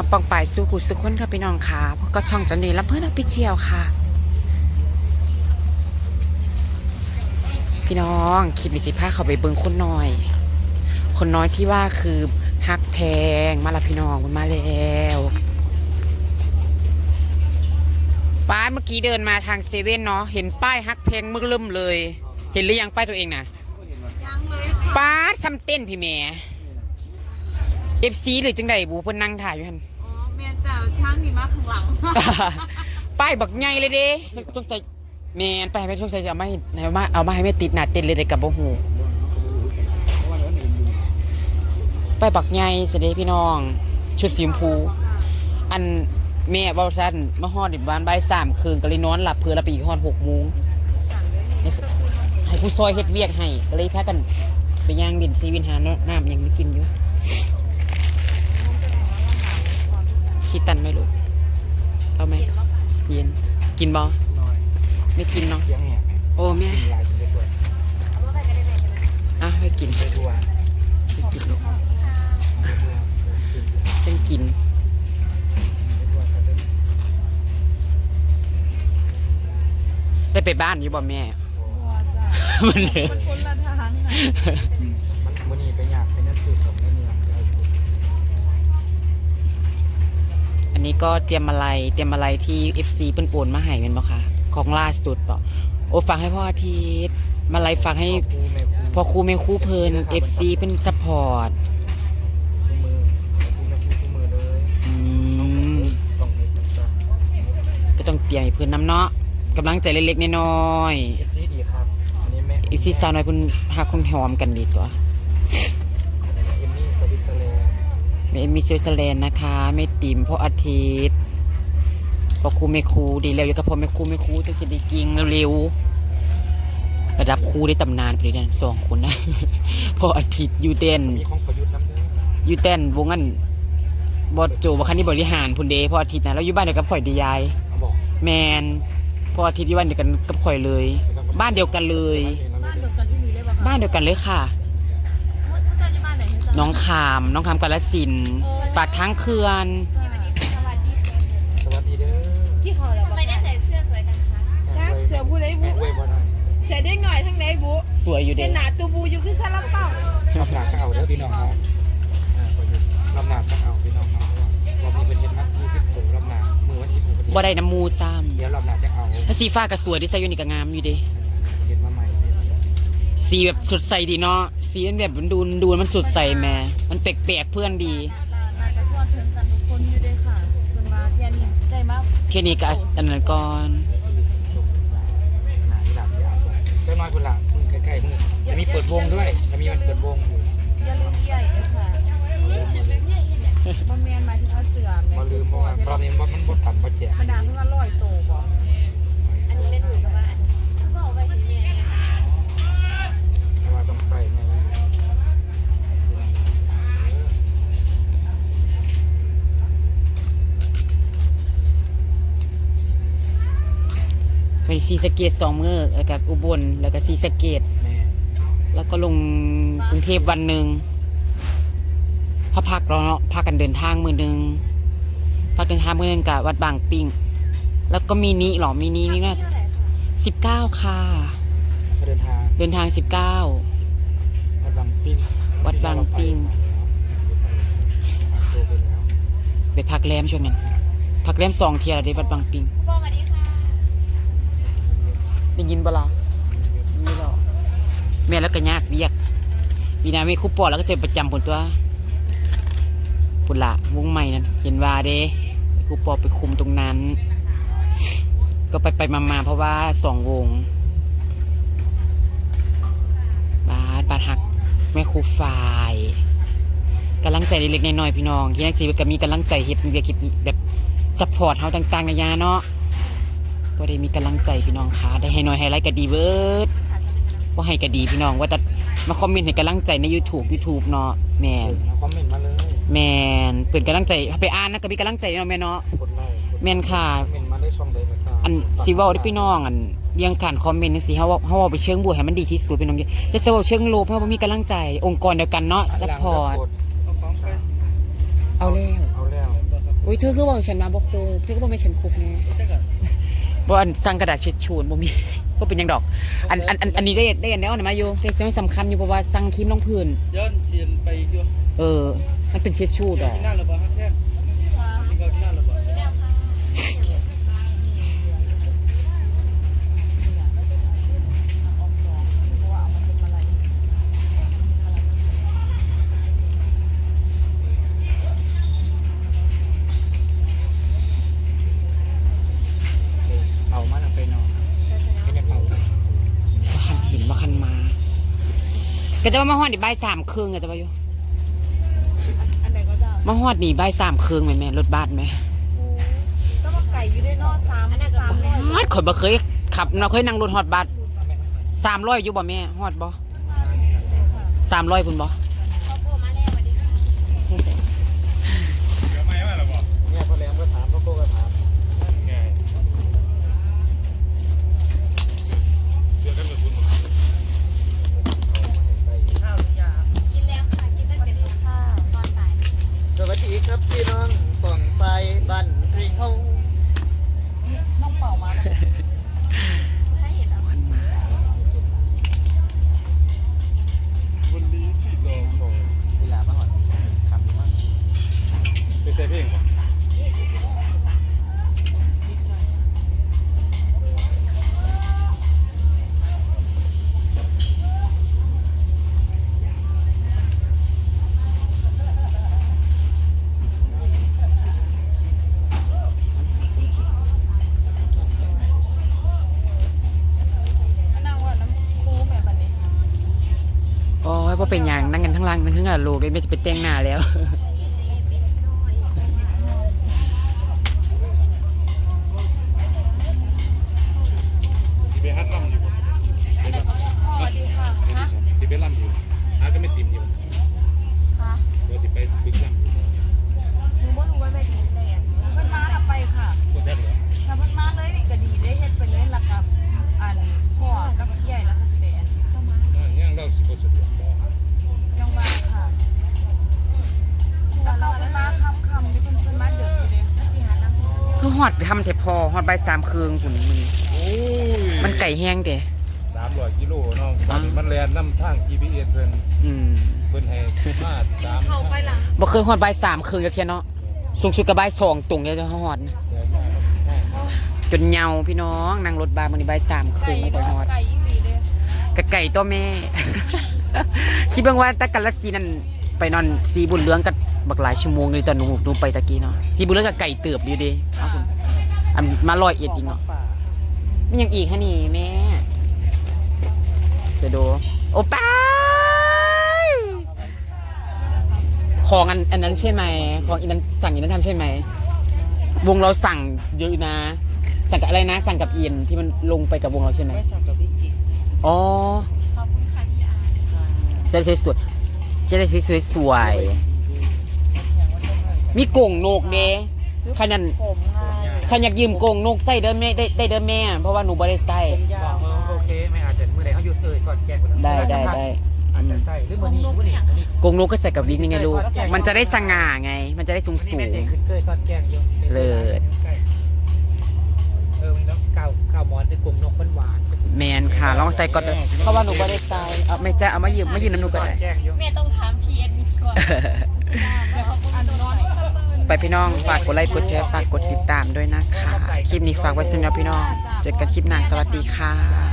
องปองปายสู้กุสุขคนค่ะพี่น้องค่ะเพราะก็ช่องจันนีและเพื่อนอภิเชียวค่ะ พี่น้องคิดมีสิผ้าเขาไปเบิงคนน้อย คนน้อยที่ว่าคือฮักแพงมาละพี่น้องมันมาแล้วป้าเมื่อกี้เดินมาทางเซเว่นเนาะเห็นป้ายฮักแพงมึกเริ่มเลย เห็นหรือยังป้ายตัวเองนะยังเลยค่ะป้าซ้ำเต้นพี่แม่เอฟซีหรือจังใดบูเพิ่นนั่งถ่ายอยู่หัน อ๋อแม่จ๋าทางนี้มาข้างหลังป้ายบักใหญ่เลยเด้สงสัยแมนไปให้แม่สงสัยจะเอามาให้เอามาเอามาให้แม่ติดหน้าเต้นเลยแต่กับบ่ฮู้ป้ายบักใหญ่เสยเด็พี่น้อง ชุดสีชมพู อันแม่เว้าซั่นมาฮอดดิบ้านบ่ายสามคืนก็เลยนอนหลับเพื่อละไปอีกฮอด6โมงนี่คือให้ผู้ซอยเฮ็ดเวียกให้ก็เลยพากันไปย่างดินซีวินหาน้ำยังไม่กินอยู่ ขี้ตันไหมลูกเอาไหมเย็นกินบ่น้อยไม่กินเนาะเสียงแหบโอ้แม่กินหลายกินไปทั่วอะให้กินไปทั่วให้กินลูกจังกินได้ไปบ้านอยู่บ่แม่มันเลยมันคนละทางนะ มันมันนี่ไปอยากไปนั่นคือของในเมืองจะเอาชุด อันนี้ ก็เตรียมอะไรเตรียมอะไรที่ FC เปิ้นโอนมาให้เป็นบ่คะของล่าสุดบ่โอ้ฟังให้พ่ออาทิตย์มาไลฟ์ฟังให้พ่อครูแม่ครูพอครูแม่ครูเพลิน FC เป็นซัพพอร์ตชูมือครูแม่ครูชูมือเลยอืมต้องให้ต้องจ้าก็ต้องเตรียมให้เพิ่นน้ำเนาะกำลังใจเล็กๆน้อยเอฟซีดีครับอันนี้แม่ๆ FC สาวน้อยเพิ่นฮักคนหอมกันดีตัว เอมมีสวิตเซอร์แลนด์นะคะแม่ติ๋มพ่ออาทิตย์พ่อครูแม่ครูดีแล้วอยู่กับพ่อแม่ครูแม่ครูจะจะได้จริงเร็วๆระดับครูได้ตำนานไปเลยเนี่ยสองคนนะพ่ออาทิตย์อยู่เต้นมีของประยุทธ์น้ำเด้ออยู่เต้นวงอันบอดโจบัคันนี้บริหารพุ่นเดพ่ออาทิตย์นะแล้วอยู่บ้านเดียวกับข่อยดียายเอาบอกแมนพ่ออาทิตย์อยู่บ้านเดียวกันกับข่อยเลย บ้านเดียวกันเลย บ้านเดียวกันที่มีเลยป่ะคะบ้านเดียวกันเลยค่ะ นไหนจ๊ะน้องขามน้องขามกาลสินธุ์ปากทั้งเขื่อน สวัสดีค่ะสวัสดีเด้อกี่เขาแล้วทำไมได้ใส่เสื้อสวยจังคะจ้าเสือผู้ใดบุแม่เว้ยบ่ได้เสือได้หน่อยทั้งไหนบุสวยอยู่เป็เด็นหนาตูบูอยู่คือซาลาเปารอบหน้าจะเอาเด้อพี่น้องครับอ่าประยุทธ์รอบหน้าจะเอาพี่น้องครับเพราะว่ารอบนี้เป็นเฮ็ดมา20ตัวรอบหน้ามือวันที่หกวันที่บ่ได้น้ำมูซ้เดี๋ยวรอบหน้าจะเอาำถ้าสีฟ้าก็สวยดิใส่อยู่นี่ก็งามอยู่เดิเฮ็ด สีแบบสดใสดีเนาะสีมันแบบมันดูดูมันสดใสแหม่มันแปลกๆเพื่อนดี น่าจะทั่วถึงกันทุกคนอยู่ด้วยค่ะคนมาเที่ยนี่ได้มาแค่นี้ก็อันนั้นก่อนหาที่หลับที่อาบเจ้าน้อยคนละมือใกล้ๆมือจะมีเปิดวงด้วยจะมีมันเปิดวงอยู่อย่าลืมใหญ่เลยค่ะบ่แมนหมายถึงว่าเสื่อแม่พอลืมเพราะว่ารอบนี้ว่ามันบดต่ำบดแจกบรรดาเพิ่นว่าร้อยโตบ่อันนี้ไม่น ไปซีสะเกตสองมือแล้วก็อุบลแล้วก็ซีสะเกต แม่แล้วก็ลงกรุงเทพวันหนึ่งพอพักเราเนาะพักกันเดินทางมือหนึ่งพักเดินทางมือหนึ่งกับวัดบางปิงแล้วก็มีนี้หรอมีนี้นี่นะเท่าไหร่คะสิบเก้าค่ะ เขาเดินทางเดินทางสิบเก้า วัดบางปิ้งวัดบางปิ้งโตไปแล้วไปพักแรมช่วงนั้นพักแรมสองเทียร์แล้วได้วัดบางปิง คุณพ่อสวัสดีค่ะ ได้ยินบล่ะนี่หรอแม่แล้วก็ยากเวียกวีนาไม่คุปปอแล้วก็เจอประจำผลตัวผลละวงใหม่นั้นเห็นว่าเด้ครูปอไปคุมตรงนั้น ก็ไปไปมามาเพราะว่าสองวง บาสบาสหักแม่ครูฝ่ายกำลังใจเล็กๆน้อยๆพี่น้องที่นักสีก็มีกำลังใจเฮ็ดเวียกเฮ็ดแบบซัพพอร์ตเฮาต่างๆนานาเนาะ ก็ได้มีกำลังใจพี่น้องค่ะได้ให้น้อยให้ไรก็ดีเบิดว่าให้ก็ดีพี่น้องว่าจะมาคอมเมนต์ให้กำลังใจใน YouTube YouTube เนาะแม่นเอาคอมเมนต์มาเลยแม่นเปิดกำลังใจไปอ่านนะก็มีกำลังใจเนาะแม่เนาะกดไลค์กดแม่นค่ะคอมเมนต์มาได้ช่องใดก็ตามอันสิเว้าได้พี่น้องอันเรียงการคอมเมนต์จังซี่เฮาเว้าเฮาเว้าไปเชิงบวกให้มันดีที่สุดพี่น้องจะสิเว้าเชิงลบเฮาบ่มีกำลังใจองค์กรเดียวกันเนาะซัพพอร์ตเอาของไปเอาแล้วเอาแล้วอุ้ยเธอคือบอกฉันมาบ่ครูเธอก็บอกไม่ฉันคุกแน่จักอะ บ่อันสั่งกระดาษเช็ดชูนบ่มีบ่เป็นหยังดอก อันอันอันอันนี้ได้ได้อันแล้วนะมาอยู่แต่จะไม่สำคัญอยู่เพราะว่าสั่งครีมรองพื้นย้อนเชียนไปอยู่เออ มันเป็นเช็ดชูดอก ที่นั่นระบ่ฮักแท้ที่เขาที่นั่นระบ่ ออกสองเพราะว่าเอามันเป็นอะไร เอามาแล้วไปนอนให้ได้เป่า บ่คันเห็นบ่คันมา ก็จะว่ามาฮอดนี่บ่ายสามครึ่งก็จะว่าอยู่อันไหนก็จะมาฮอดนี่บ่ายสามครึ่งแม่แม่รถบัสแม่ก็มาไก่อยู่ได้เนอกสามสามร้อยฮอดข่อยบ่เคยขับเราเคยนั่งรถฮอดบัส300อยู่บ่แม่ฮอดบ่300พุ่นบ่เขา ใส่เพลงก่อนนั่งว่าน้ำปูแม่บัดนี้โอ้ยบ่เป็นยังนั่งกันทั้งล่างทั้งข้างหลังลูกเลยไม่จะไปแต่งหน้าแล้ว สิไปฮัดล่ำอยู่บ่ อันไหนก็สวัสดีค่ะฮะ สิไปล่ำอยู่ฮัดก็ไม่ติ่มอยู่ ค่ะ เดี๋ยวสิไปฝึกล่ำอยู่ หนูบ่รู้ว่าแม่กินแต่ เพิ่นมาละไปค่ะ ก็แท้เหรอ ถ้าเพิ่นมาเลยนี่ก็ดีได้เฮ็ดไปเลยละกับอันพ่อกับพี่ใหญ่แล้วก็สิได้อัน เข้ามา อ่าย่างเราสิบ่สะดวกบ่ จังหวะค่ะแล้วเราเพิ่นมาค่ำๆนี่เพิ่นเพิ่นมาเดือดอยู่เด้ แล้วสิหาน้ำให้ คื อฮอดทำแต่พอฮอดบ่ายสามครึ่งพุ่นมื้อนี้โอ้ยมันไก่แห้งเด้300กิโลเนาะตอนนี้มันแล่นนํทาง GPS เพิ่นอืมเพิ่นให้มาตามเข้าไปล่ะบ่เคยฮอดบ่ายสามครึ่งจักเที่ยเนาะสูงสุดก็บ่ายสองตรงเลยจะฮอดนะเดี๋ยวมาให้จนเหงาพี่น้องนั่งรถบัสมื้อนี้บ่ายสามคไก่รึ่งเด้บ่อฮอด ไก่อีหลีเด้อกะไก่ตัวแม่ คิดเบิ่งว่าตะกันละสีนั่นไปนอนสีบุญเหลืองกับบักหลายชั่วโมงเลยตอนหนูหนูไปตะกี้เนาะสีบุญเหลืองกับไก่เติบอยู่เดิเอาคุณ อันมาลอยเอ็ดอีกเนาะฝ่ามันยังอีกฮะนี่แม่จะดู โอป้ายของอันอันนั้นใช่ไหมของอันนั้นสั่งอันนั้นทำใช่ไหม วงเราสั่งเยอะนะ สั่งกับอะไรนะ สั่งกับเอียนที่มันลงไปกับวงเราใช่ไหมไม่สั่งกับวิจิอ๋อขอบคุณค่ะพี่อาร์จะได้สวยๆจะได้สวยๆสวยๆมีโก่งโหนกเด้ขนาดผมไง ขันอยากยืมโก่งโหนกใส่เด้อแม่ได้ได้เด้อแม่ เพราะว่าหนูบ่ได้ใส่ผมยาวโอเคไม่อาจจะมื้อใดเขาหยุดเอ่ยก่อนแกงก่อนได้ได้ได้อาจจะใส่หรือมื้อนี้มื้อนี้มื้อนี้โก่งโหนกก็ใส่กับวิกนี่ไงลูก มันจะได้สง่าไง มันจะได้สูงสูแม่งเด็กขึ้นเกยก่อนแกงอยู่เลิศเออมันต้องข้าวข้าวหมอนจะกลุ่มนกหวานๆแมนค่ะลองใส่ก่อนเด้อเพราะว่าหนูบ่ได้ใส่เอาไม่ใช่เอามายืมมายืมน้ำหนูก็ได้แกงอยู่แม่ต้องถามพีเอ็นก่อนเดี๋ยวอันนอนก็ตื่น ไปพี่น้อง ฝากกดไลค์กดแชร์ฝากกดติดตามด้วยนะคะ คลิปนี้ฝากไว้สำหรับพี่น้อง เจอกันคลิปหน้าสวัสดีค่ะ